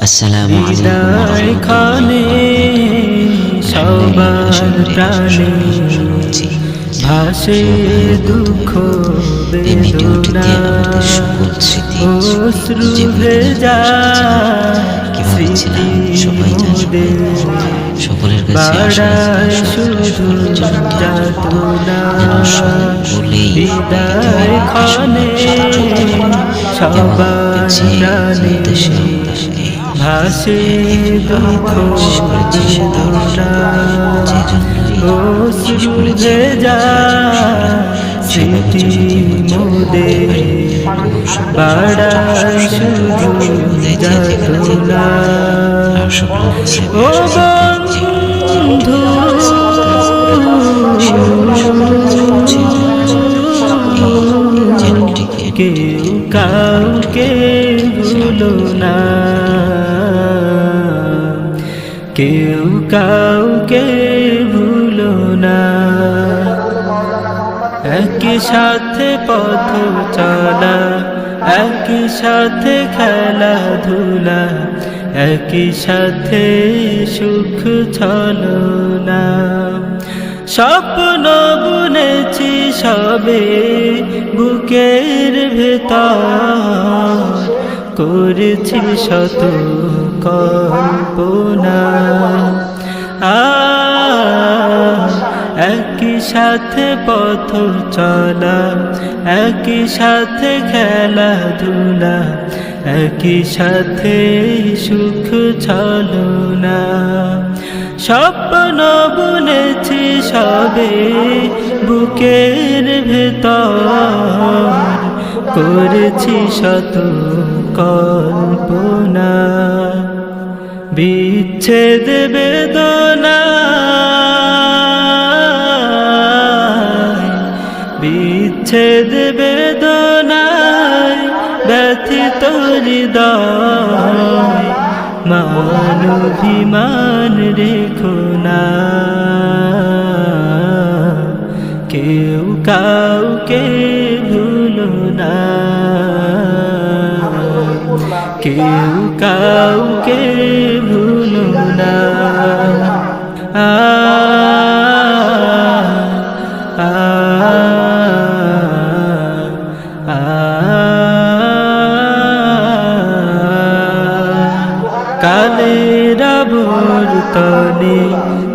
আসসালামু ভাসে দুঃখ এই আমাদের সকল স্মৃতি কীভাবে ছিলাম? সবাই সকলের কাছে বলেই ভাসে দুঃখ স্মৃতি মোদে বাড়ায় ও বন্ধু কেউ কাউকে কেউ কাউকে ভুলো না। একই সাথে পথ চলা, একই সাথে খেলাধুলা, একই সাথে সুখ ছলনা। স্বপ্ন বুনেছি সবে বুকের ভেতর, করেছি শত কল্পনা। একই সাথে পথ চলা, একই সাথে খেলাধুলা, একই সাথে সুখ ছলনা। স্বপ্ন বুনেছি সবে বুকের ভেতর। করেছি শত কল্পনা। বিচ্ছেদ বেদনা। বিচ্ছেদ বেদনায় ব্যথিত হৃদয়। মানভিমান রেখো না। কেউ কাউকে ভুলো না কালের আবর্তনে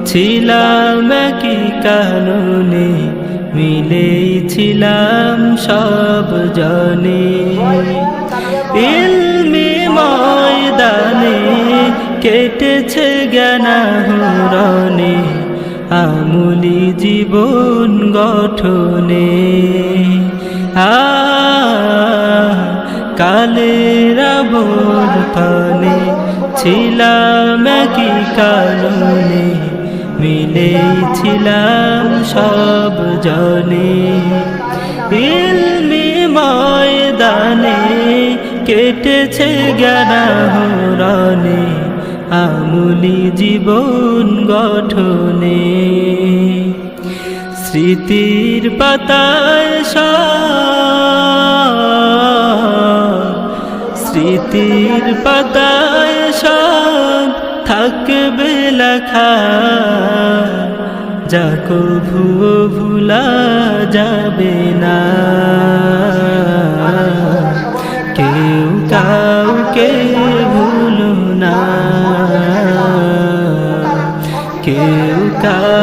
ছিলাম কি কাননে মিলেই ছিলাম সব জনে। ইলমি কেটেছে জ্ঞানাহরণে, আমুলি জীবন গঠনে। আ, কালের আবর্তনে ছিলাম কি কারণে, মিলেই ছিলাম সব জনে। ইলমি ময়দানে কেটেছে জ্ঞানাহরণে আমুলি জীবন গঠনে। স্মৃতির সব স্মৃতির পাতায় থাকবে লেখা। যা কভু ভুলা যাবে না। কেউ কাউকে